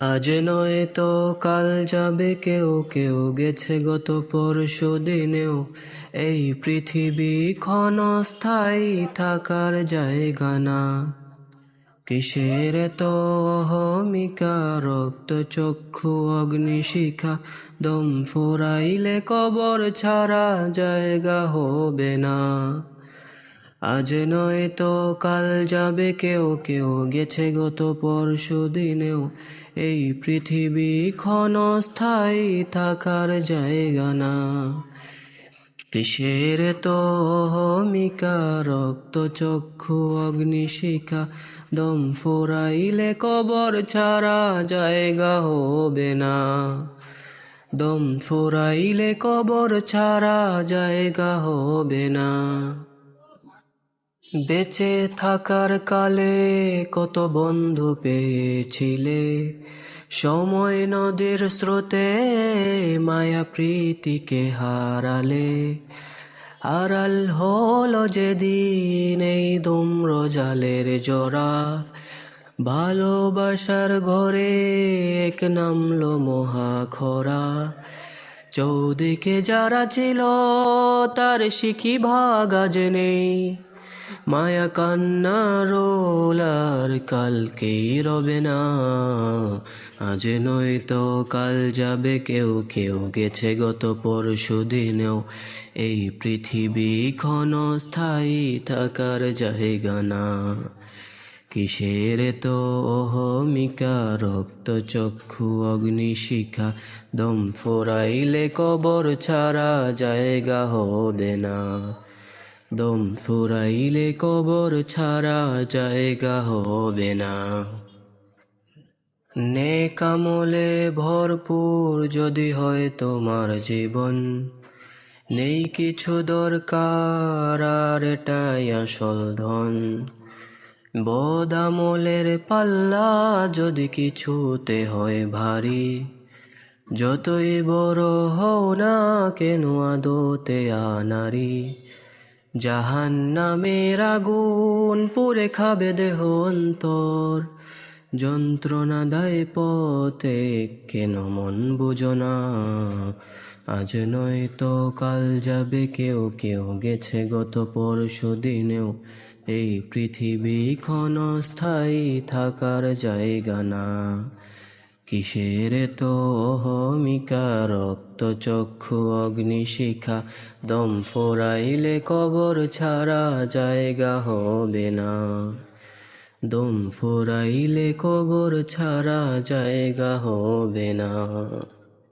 আজ নয় তো কাল যাবে কেউ কেউ গেছে গত পরশু দিনেও। এই পৃথিবী ক্ষণস্থায়ী থাকার জায়গা না। কিসের তো অহমিকা, রক্ত, চক্ষু, অগ্নিশিখা, দম ফুরাইলে কবর ছাড়া জায়গা হবে না। আজ নয় তো কাল যাবে কেউ কেউ গেছে গত পরশু দিনেও। এই পৃথিবী ক্ষণস্থায়ী থাকার জায়গা না। কিসের তো অহমিকা, রক্ত চক্ষু, অগ্নিশিখা, দম ফুরাইলে কবর ছাড়া জায়গা হবে না। দম ফুরাইলে কবর ছাড়া জায়গা হবে না। বেঁচে থাকার কালে কত বন্ধু পেয়েছিলে? সময় নদীর স্রোতে মায়া প্রীতিকে হারালে। আড়াল হলো যেদিন এই দুম্র জালের জোড়া ভালোবাসার ঘরে এক নামলো মহা খরা। চৌদিকে যারা ছিল তার শিখি ভাগাজ নেই মায়া কান্না রোলার কালকেই রবে না। আজ নয় তো কাল যাবে কেউ কেউ গেছে গত পরশু দিনেও। এই পৃথিবী ক্ষণস্থায়ী থাকার জায়গা না। কিসের তো অহমিকা, রক্ত চক্ষু অগ্নিশিখা দম ফোরাইলে কবর ছাড়া জায়গা হবে না। দম ফুরাইলে কবর ছাড়া জায়গা হবে না। নেকামলে ভরপুর যদি হয় তোমার জীবন, নেই কিছু দরকার আর এটাই আসল ধন। বদামলের পাল্লা যদি কিছুতে হয় ভারী, যতই বড় হও না কেন আদতে আনারি জাহান নামের আগুন পুরে খাবে দেহ অন্তর যন্ত্রণা দায় পথে, কেন মন বুঝো না। আজ নয় তো কাল যাবে, কেউ কেউ গেছে গত পরশু দিনেও। এই পৃথিবী ক্ষণস্থায়ী থাকার জায়গা না। কিসের তো অহমিকা রক্ত চক্ষু অগ্নিশিখা। দম ফোরাইলে কবর ছাড়া জায়গা হবে না। দম ফোরাইলে কবর ছাড়া জায়গা হবে না।